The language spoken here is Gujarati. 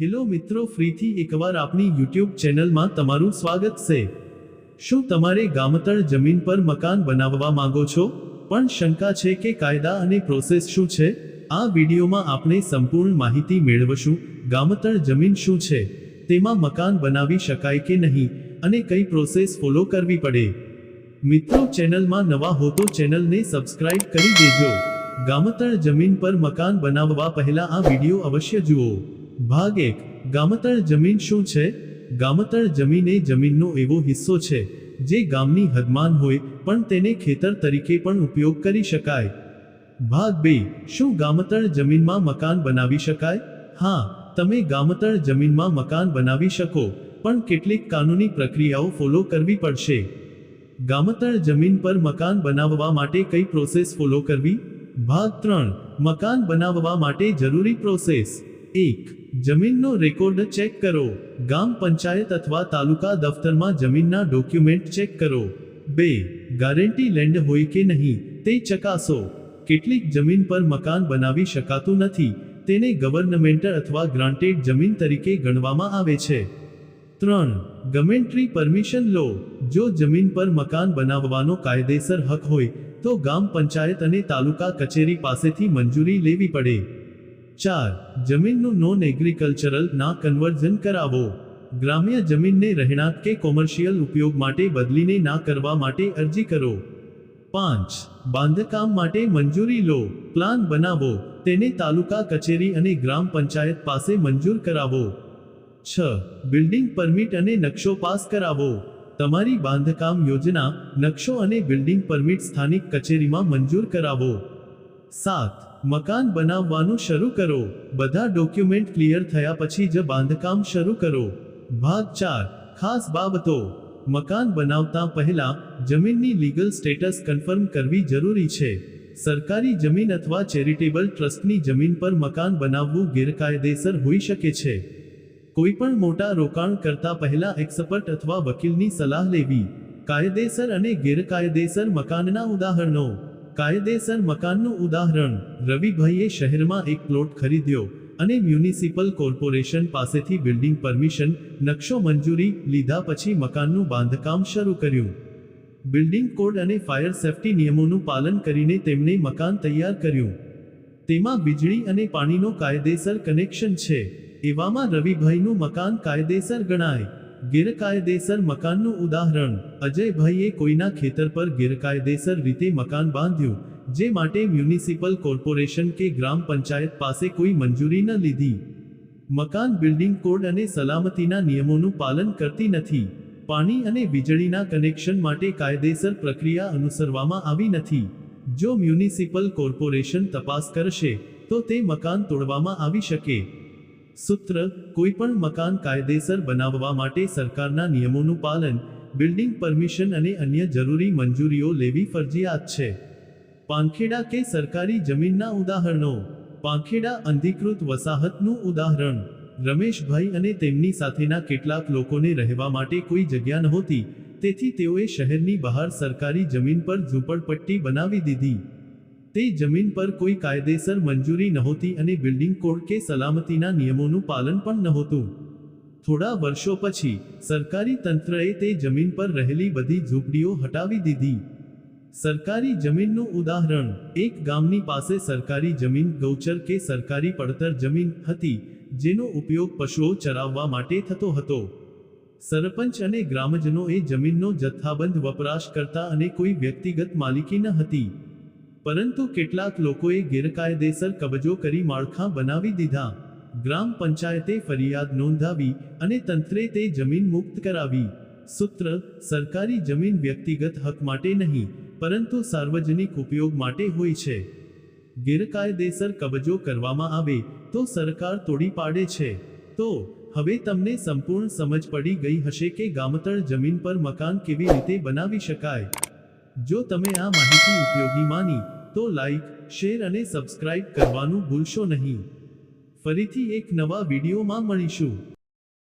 હેલો મિત્રો, ફ્રીથી એકવાર આપણી યુટ્યુબ ચેનલમાં તમારું સ્વાગત છે. શું તમારે ગામતળ જમીન પર મકાન બનાવવા માંગો છો? પણ શંકા છે કે કાયદા અને પ્રોસેસ શું છે? આ વિડીયોમાં આપણે સંપૂર્ણ માહિતી મેળવશું. ગામતળ જમીન શું છે? તેમાં મકાન બનાવી શકાય કે નહીં? અને કઈ પ્રોસેસ ફોલો કરવી પડે? મિત્રો, ચેનલમાં નવા હો તો ચેનલને સબસ્ક્રાઇબ કરી દેજો. ગામતળ જમીન પર મકાન બનાવવા પહેલા આ વીડિયો અવશ્ય જુઓ. ભાગ એક, ગામતળ જમીન શું છે? ગામતળ જમીન એ જમીનનો એવો હિસ્સો છે, જે ગામની હદમાન હોય, પણ તેને ખેતર તરીકે પણ ઉપયોગ કરી શકાય. ભાગ બે, શું ગામતળ જમીનમાં મકાન બનાવી શકાય? હા, તમે ગામતળ જમીનમાં મકાન બનાવી શકો, પણ કેટલીક કાનૂની પ્રક્રિયાઓ ફોલો કરવી પડશે. ગામતળ જમીન પર મકાન બનાવવા માટે કઈ પ્રોસેસ ફોલો કરવી? ભાગ ત્રણ, મકાન બનાવવા માટે જરૂરી પ્રોસેસ એક, જમીનનો રેકોર્ડ ચેક કરો. ગામ પંચાયત અથવા તાલુકા દફતરમાં જમીનના ડોક્યુમેન્ટ ચેક કરો. બે, ગારંટી લેન્ડ હોય કે નહીં, તે ચકાસો. કેટલીક જમીન પર મકાન બનાવી શકાતું નથી, તેને ગવર્નમેન્ટ અથવા ગ્રાન્ટેડ જમીન તરીકે ગણવામાં આવે છે. ત્રણ, ગમેન્ટ્રી પરમિશન લો. જો જમીન પર મકાન બનાવવાનો કાયદેસર હક હોય, તો ગામ પંચાયત અને તાલુકા કચેરી પાસેથી મંજૂરી લેવી પડે. ચાર, જમીનનું નોન એગ્રીકલ્ચરલ ના કન્વર્ઝન કરાવો. ગ્રામ્ય જમીનને રહેણાંક કે કોમર્શિયલ ઉપયોગ માટે બદલીને ના કરવા માટે અરજી કરો. પાંચ, બાંધકામ માટે મંજૂરી લો. પ્લાન બનાવો. તેને તાલુકા કચેરી અને ગ્રામ પંચાયત પાસે મંજૂર કરાવો. છ, બિલ્ડિંગ પરમિટ અને નકશો પાસ કરાવો. તમારી બાંધકામ યોજના, નકશો અને બિલ્ડિંગ પરમિટ સ્થાનિક કચેરીમાં મંજૂર કરાવો. સાત મકાન બનાવવાનું શરૂ કરો. બધા ડોક્યુમેન્ટ ક્લિયર થયા પછી જ બાંધકામ શરૂ કરો. ભાગ ચાર, ખાસ બાબતો. મકાન બનાવતા પહેલા જમીનની લીગલ સ્ટેટસ કન્ફર્મ કરવી જરૂરી છે. સરકારી જમીન અથવા ચેરિટેબલ ટ્રસ્ટની જમીન પર મકાન બનાવવું ગેરકાયદેસર હોઈ શકે છે. કોઈપણ મોટા રોકાણ કરતા પહેલા એક્સપર્ટ અથવા વકીલની સલાહ લેવી. કાયદેસર અને ગેરકાયદેસર મકાનના ઉદાહરણો. કાયદેસર મકાનનું ઉદાહરણ. રવિભાઈએ શહેરમાં એક પ્લોટ ખરીદ્યો અને મ્યુનિસિપલ કોર્પોરેશન પાસેથી બિલ્ડિંગ પરમિશન, નકશો મંજૂરી લીધા પછી મકાનનું બાંધકામ શરૂ કર્યું. બિલ્ડિંગ કોડ અને ફાયર સેફ્ટી નિયમોનું પાલન કરીને તેમણે મકાન તૈયાર કર્યું. તેમાં વીજળી અને પાણીનો કાયદેસર કનેક્શન છે. એવામાં રવિભાઈનું મકાન કાયદેસર ગણાય. ગેરકાયદેસર મકાનનું ઉદાહરણ. અજયભાઈએ કોઈના ખેતર પર ગેરકાયદેસર રીતે મકાન બાંધ્યું, જે માટે મ્યુનિસિપલ કોર્પોરેશન કે ગ્રામ પંચાયત પાસે કોઈ મંજૂરી ન લીધી. મકાન બિલ્ડિંગ કોડ અને સલામતીના નિયમોનું પાલન કરતી નથી. પાણી અને વીજળીના કનેક્શન માટે કાયદેસર પ્રક્રિયા અનુસરવામાં આવી નથી. જો મ્યુનિસિપલ કોર્પોરેશન તપાસ કરશે, તો તે મકાન તોડવામાં આવી શકે. સૂત્ર, કોઈપણ મકાન કાયદેસર બનાવવા માટે સરકારના નિયમોનું પાલન, બિલ્ડિંગ પરમિશન અને અન્ય જરૂરી મંજૂરીઓ લેવી ફરજિયાત છે. પાંખેડા કે સરકારી જમીનના ઉદાહરણો. પાંખેડા અંધિકૃત વસાહતનું ઉદાહરણ. રમેશભાઈ અને તેમની સાથેના કેટલાક લોકોને રહેવા માટે કોઈ જગ્યા નહોતી, તેથી તેઓએ શહેરની બહાર સરકારી જમીન પર ઝૂંપડપટ્ટી બનાવી દીધી. તે જમીન પર કોઈ કાયદેસર મંજૂરી નહોતી અને બિલ્ડિંગ કોડ કે સલામતીના નિયમોનું પાલન પણ નહોતું. થોડા વર્ષો પછી, સરકારી તંત્રએ તે જમીન પર રહેલી બધી ઝૂંપડીઓ હટાવી દીધી. સરકારી જમીનનું ઉદાહરણ, એક ગામની પાસે સરકારી જમીન, ગૌચર કે સરકારી પડતર જમીન હતી, જેનો ઉપયોગ પશુઓ ચરાવવા માટે થતો હતો. સરપંચ અને ગ્રામજનો એ જમીનનો જથ્થાબંધ વપરાશ કરતા અને કોઈ વ્યક્તિગત માલિકી ન હતી. પરંતુ કેટલાક લોકોએ ગેરકાયદેસર કબજો કરી માળખા બનાવી દીધા. ગ્રામ પંચાયતે ફરિયાદ નોંધાવી અને તંત્રે તે જમીન મુક્ત કરાવી. સૂત્ર, સરકારી જમીન વ્યક્તિગત હક માટે નહીં, પરંતુ સાર્વજનિક ઉપયોગ માટે હોય છે. ગેરકાયદેસર કબજો કરવામાં આવે તો સરકાર તોડી પાડે છે. તો, હવે તમને સંપૂર્ણ સમજ પડી ગઈ હશે કે ગામતળ જમીન પર મકાન કેવી રીતે બનાવી શકાય. જો તમે આ માહિતી ઉપયોગી માની તો લાઈક શેર અને સબસ્ક્રાઇબ કરવાનું ભૂલશો નહીં. ફરીથી એક નવા વિડીયોમાં મળીશું.